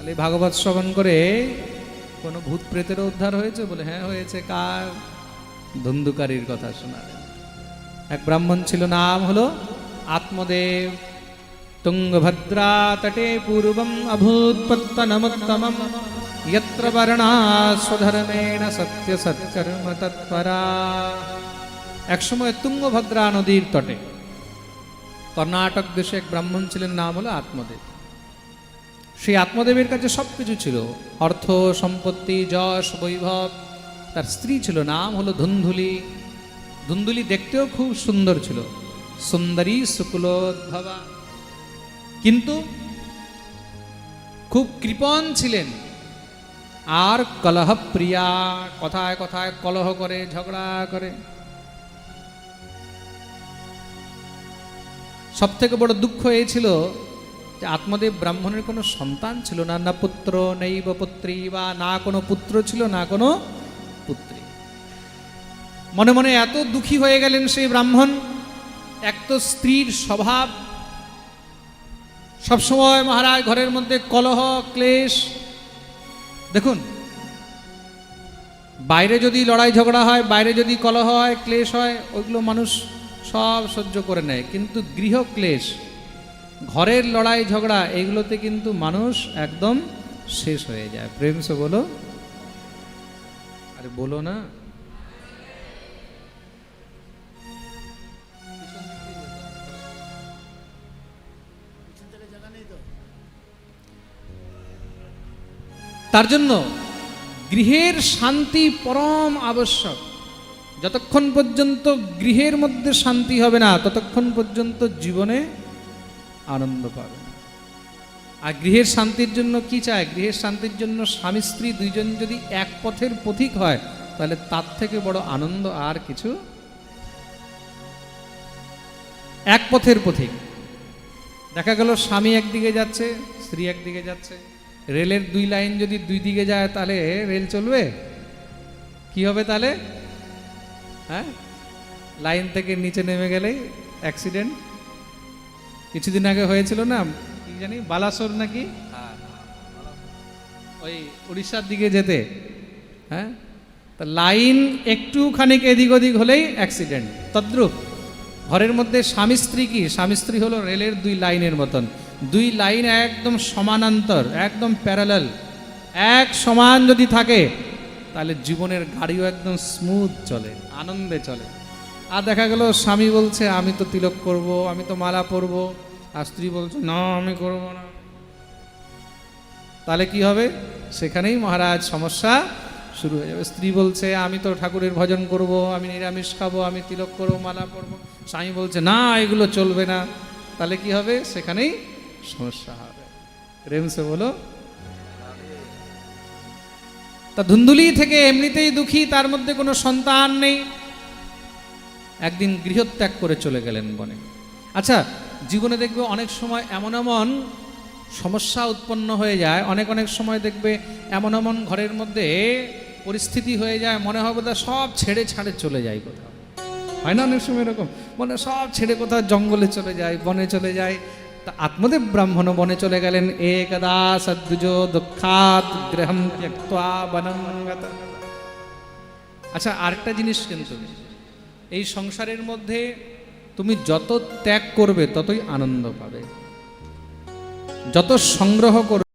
তাহলে ভাগবত শ্রবণ করে কোনো ভূত প্রেতেরও উদ্ধার হয়েছে বলে হ্যাঁ হয়েছে কার ধন্দুকারীর কথা শোনালেন এক ব্রাহ্মণ ছিল নাম হলো আত্মদেব তুঙ্গভদ্রা তটে পূর্বম অভূতপত্তনমুত্তমম यत्र वर्णा स्वधर्मेण সত্য সৎকর্ম তৎপরা একসময় তুঙ্গভদ্রা নদীর তটে কর্ণাটক দেশে এক ব্রাহ্মণ ছিলেন নাম হলো আত্মদেব সেই আত্মদেবের কাছে সব কিছু ছিল। অর্থ, সম্পত্তি, যশ, বৈভব। তার স্ত্রী ছিল, নাম হলো ধুন্ধুলি। ধুন্ধুলি দেখতেও খুব সুন্দর ছিল। সুন্দরী শুক্লোদ্ভবা কিন্তু খুব কৃপণ ছিলেন। আর কলহ প্রিয়া, কথায় কথায় কলহ করে, ঝগড়া করে। সব থেকে বড় দুঃখ এই ছিল যে আত্মদেব ব্রাহ্মণের কোনো সন্তান ছিল না না পুত্র নেই বা পুত্রী বা না কোনো পুত্র ছিল, না কোনো পুত্রী। মনে মনে এত দুঃখী হয়ে গেলেন সেই ব্রাহ্মণ, এক তো স্ত্রীর স্বভাব। সবসময় মহারাজ ঘরের মধ্যে কলহ, ক্লেশ। দেখুন, বাইরে যদি লড়াই ঝগড়া হয়, বাইরে যদি কলহ হয়, ক্লেশ হয়, ওইগুলো মানুষ সব সহ্য করে নেয়। কিন্তু গৃহ ক্লেশ ঘরের লড়াই, ঝগড়া এইগুলোতে কিন্তু মানুষ একদম শেষ হয়ে যায়। প্রেম সে বলো, আরে বলো না। তার জন্য গৃহের শান্তি পরম আবশ্যক। যতক্ষণ পর্যন্ত গৃহের মধ্যে শান্তি হবে না, ততক্ষণ পর্যন্ত জীবনে আনন্দ পাবে। আর গৃহের শান্তির জন্য কি চায়? গৃহের শান্তির জন্য স্বামী, স্ত্রী দুইজন যদি এক পথের পথিক হয়, তাহলে তার থেকে বড় আনন্দ আর কিছু? এক পথের পথিক। দেখা গেল স্বামী একদিকে যাচ্ছে, স্ত্রী একদিকে যাচ্ছে। রেলের দুই লাইন যদি দুই দিকে যায়, তাহলে রেল চলবে? কি হবে তাহলে? হ্যাঁ? লাইন থেকে নিচে নেমে গেলেই অ্যাক্সিডেন্ট কিছুদিন আগে হয়েছিল না কি জানি বালাসোর নাকি? ওই উড়িষ্যার দিকে যেতে। হ্যাঁ? তা লাইন একটুখানি এদিক ওদিক হলেই অ্যাক্সিডেন্ট তদ্রুপ ঘরের মধ্যে স্বামী স্ত্রী কি? স্বামী স্ত্রী হলো রেলের দুই লাইনের মতন। দুই লাইন একদম সমানান্তর একদম প্যারালাল এক সমান যদি থাকে তাহলে জীবনের গাড়িও একদম স্মুথ চলে আনন্দে চলে। আর দেখা গেল, স্বামী বলছে, আমি তো তিলক করব, আমি তো মালা পরব। আর স্ত্রী বলছে, না, আমি করব না। তাহলে কি হবে? সেখানেই মহারাজ সমস্যা শুরু হয়ে যাবে। স্ত্রী বলছে, আমি তো ঠাকুরের ভজন করব, আমি নিরামিষ খাব, আমি তিলক করব, মালা পরবো। স্বামী বলছে, না, এগুলো চলবে না। তাহলে কি হবে? সেখানেই সমস্যা হবে। প্রেম সে বলো। তা ধুন্দুলি থেকে এমনিতেই দুঃখী, তার মধ্যে কোনো সন্তান নেই। একদিন গৃহত্যাগ করে চলে গেলেন বনে। আচ্ছা জীবনে দেখবে অনেক সময় এমন এমন সমস্যা উৎপন্ন হয়ে যায়, অনেক অনেক সময় দেখবে এমন এমন ঘরের মধ্যে পরিস্থিতি হয়ে যায়, মনে হবে তা সব ছেড়ে ছাড়ে চলে যায় কোথাও। হয় না অনেক সময় এরকম? মনে সব ছেড়ে কোথাও জঙ্গলে চলে যায়, বনে চলে যায়। তা আত্মদেব ব্রাহ্মণ বনে চলে গেলেন একদা সদ্দুজ দুঃখাত গৃহম আচ্ছা আরেকটা জিনিস কিন্তু এই সংসারের মধ্যে তুমি যত ত্যাগ করবে ততই আনন্দ পাবে। যত সংগ্রহ করবে